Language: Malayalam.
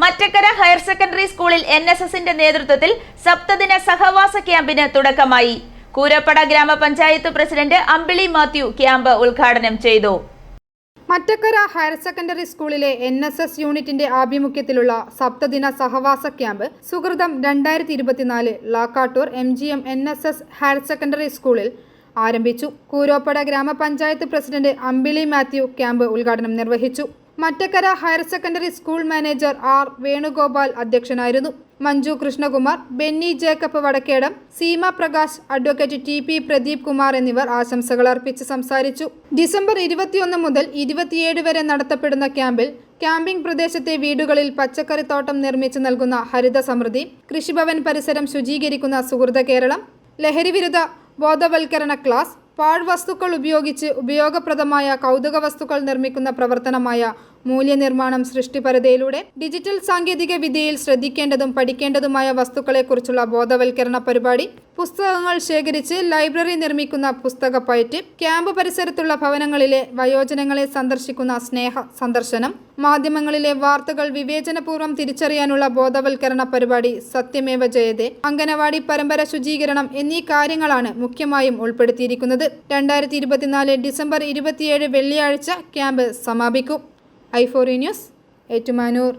മറ്റക്കര ഹയർ സെക്കൻഡറി സ്കൂളിൽ എൻ എസ് എസിന്റെ നേതൃത്വത്തിൽ സപ്തദിന സഹവാസ ക്യാമ്പിന് തുടക്കമായി. കൂരപ്പട ഗ്രാമപഞ്ചായത്ത് പ്രസിഡന്റ് അമ്പിളി മാത്യു ക്യാമ്പ് ഉദ്ഘാടനം ചെയ്തു. മറ്റക്കര ഹയർ സെക്കൻഡറി സ്കൂളിലെ എൻ എസ് എസ് യൂണിറ്റിന്റെ ആഭിമുഖ്യത്തിലുള്ള സപ്തദിന സഹവാസ ക്യാമ്പ് സുഹൃതം രണ്ടായിരത്തി ഇരുപത്തിനാല് Lakkattoor M G M N S S higher secondary സ്കൂളിൽ ആരംഭിച്ചു. കൂരോപ്പട ഗ്രാമപഞ്ചായത്ത് പ്രസിഡന്റ് അമ്പിളി മാത്യു ക്യാമ്പ് ഉദ്ഘാടനം നിർവഹിച്ചു. Mattakkara higher secondary school manager R Venugopal അധ്യക്ഷനായിരുന്നു. Manju Krishnakumar Benny Jacob Vadakkedam Seema Prakash advocate T P Pradeep Kumar എന്നിവർ ആശംസകൾ അർപ്പിച്ച് സംസാരിച്ചു. ഡിസംബർ ഇരുപത്തിയൊന്ന് മുതൽ ഇരുപത്തിയേഴ് വരെ നടത്തപ്പെടുന്ന ക്യാമ്പിൽ ക്യാമ്പിംഗ് പ്രദേശത്തെ വീടുകളിൽ പച്ചക്കറിത്തോട്ടം നിർമ്മിച്ചു നൽകുന്ന ഹരിത സമൃദ്ധി കൃഷിഭവൻ പരിസരം ശുചീകരിക്കുന്ന സുഹൃത കേരളം ലഹരിവിരുദ്ധ ബോധവൽക്കരണ ക്ലാസ് പാഴ്വസ്തുക്കൾ ഉപയോഗിച്ച് ഉപയോഗപ്രദമായ കൗതുക വസ്തുക്കൾ നിർമ്മിക്കുന്ന പ്രവർത്തനമായ മൂല്യനിർമ്മാണം സൃഷ്ടിപരതയിലൂടെ ഡിജിറ്റൽ സാങ്കേതിക വിദ്യയിൽ ശ്രദ്ധിക്കേണ്ടതും പഠിക്കേണ്ടതുമായ വസ്തുക്കളെക്കുറിച്ചുള്ള ബോധവൽക്കരണ പരിപാടി പുസ്തകങ്ങൾ ശേഖരിച്ച് ലൈബ്രറി നിർമ്മിക്കുന്ന പുസ്തക പയറ്റ് ക്യാമ്പ് പരിസരത്തുള്ള ഭവനങ്ങളിലെ വയോജനങ്ങളെ സന്ദർശിക്കുന്ന സ്നേഹ സന്ദർശനം മാധ്യമങ്ങളിലെ വാർത്തകൾ വിവേചനപൂർവം തിരിച്ചറിയാനുള്ള ബോധവൽക്കരണ പരിപാടി സത്യമേവ ജയതേ അംഗനവാടി പരമ്പര ശുചീകരണം എന്നീ കാര്യങ്ങളാണ് മുഖ്യമായും ഉൾപ്പെടുത്തിയിരിക്കുന്നത്. രണ്ടായിരത്തി ഇരുപത്തിനാല് ഡിസംബർ ഇരുപത്തിയേഴ് വെള്ളിയാഴ്ച ക്യാമ്പ് സമാപിക്കും. ഐഫോറി ന്യൂസ് ഏറ്റുമാനൂർ